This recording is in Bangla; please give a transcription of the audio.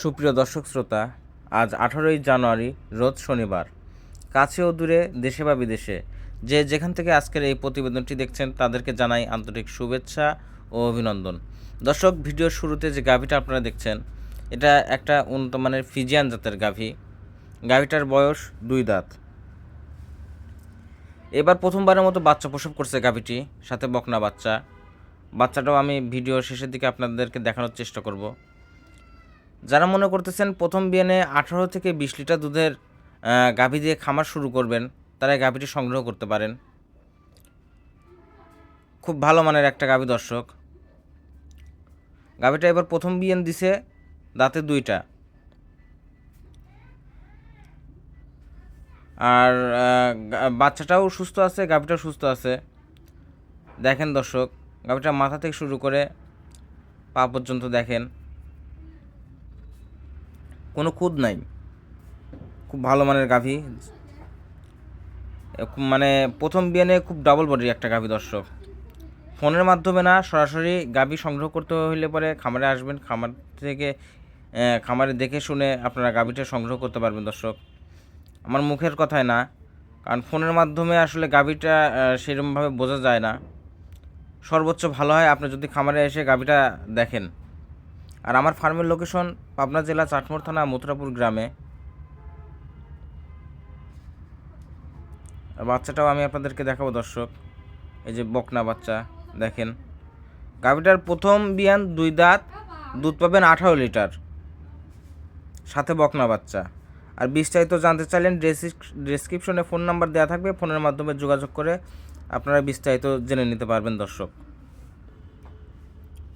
সুপ্রিয় দর্শক শ্রোতা, আজ আঠারোই জানুয়ারি, রোজ শনিবার। কাছে ও দূরে, দেশে বা বিদেশে, যে যেখান থেকে আজকের এই প্রতিবেদনটি দেখছেন, তাদেরকে জানাই আন্তরিক শুভেচ্ছা ও অভিনন্দন। দর্শক, ভিডিওর শুরুতে যে গাভীটা আপনারা দেখছেন, এটা একটা উন্নত মানের ফিজিয়ান জাতের গাভী। গাভীটার বয়স দুই দাঁত। এবার প্রথমবারের মতো বাচ্চা প্রসব করছে গাভীটি, সাথে বকনা বাচ্চা। বাচ্চাটাও আমি ভিডিও শেষের দিকে আপনাদেরকে দেখানোর চেষ্টা করব। যারা মনে করতেছেন প্রথম বিয়ানে আঠারো থেকে বিশ লিটার দুধের গাভী দিয়ে খামার শুরু করবেন, তারা গাভীটি সংগ্রহ করতে পারেন। খুব ভালো মানের একটা গাভী দর্শক। গাভীটা এবার প্রথম বিয়ান দিছে দাঁতে দুইটা। আর বাচ্চাটাও সুস্থ আছে, গাভীটাও সুস্থ আছে। দেখেন দর্শক, গাভীটা মাথা থেকে শুরু করে পা পর্যন্ত দেখেন। কোনো খুদ নাই। খুব ভালো মানের গাভী। মানে প্রথম বিয়ানে খুব ডাবল বডির একটা গাভী দর্শক। ফোনের মাধ্যমে না সরাসরি গাভী সংগ্রহ করতে হইলে পরে খামারে আসবেন, খামার থেকে খামারে দেখে শুনে আপনারা গাভীটা সংগ্রহ করতে পারবেন দর্শক। আমার মুখের কথায় না, কারণ ফোনের মাধ্যমে আসলে গাভীটা সেরকমভাবে বোঝা যায় না। সর্বোচ্চ ভালো হয় আপনি যদি খামারে এসে গাভীটা দেখেন। আর আমার ফার্মের লোকেশন পাবনা জেলা চাটমোড় থানা মথুরাপুর গ্রামে। বাচ্চাটাও আমি আপনাদেরকে দেখাবো, দর্শক। এই যে বকনা বাচ্চা, দেখেন। গাভীটার প্রথম বিয়ান দুই দাঁত, দুধ পাবেন আঠারো লিটার। সাথে বকনা বাচ্চা। আর বিস্তারিত জানতে চাইলেন ডেসক্রিপশনে ফোন নাম্বার দেওয়া থাকবে। ফোনের মাধ্যমে যোগাযোগ করে আপনারা বিস্তারিত জেনে নিতে পারবেন, দর্শক।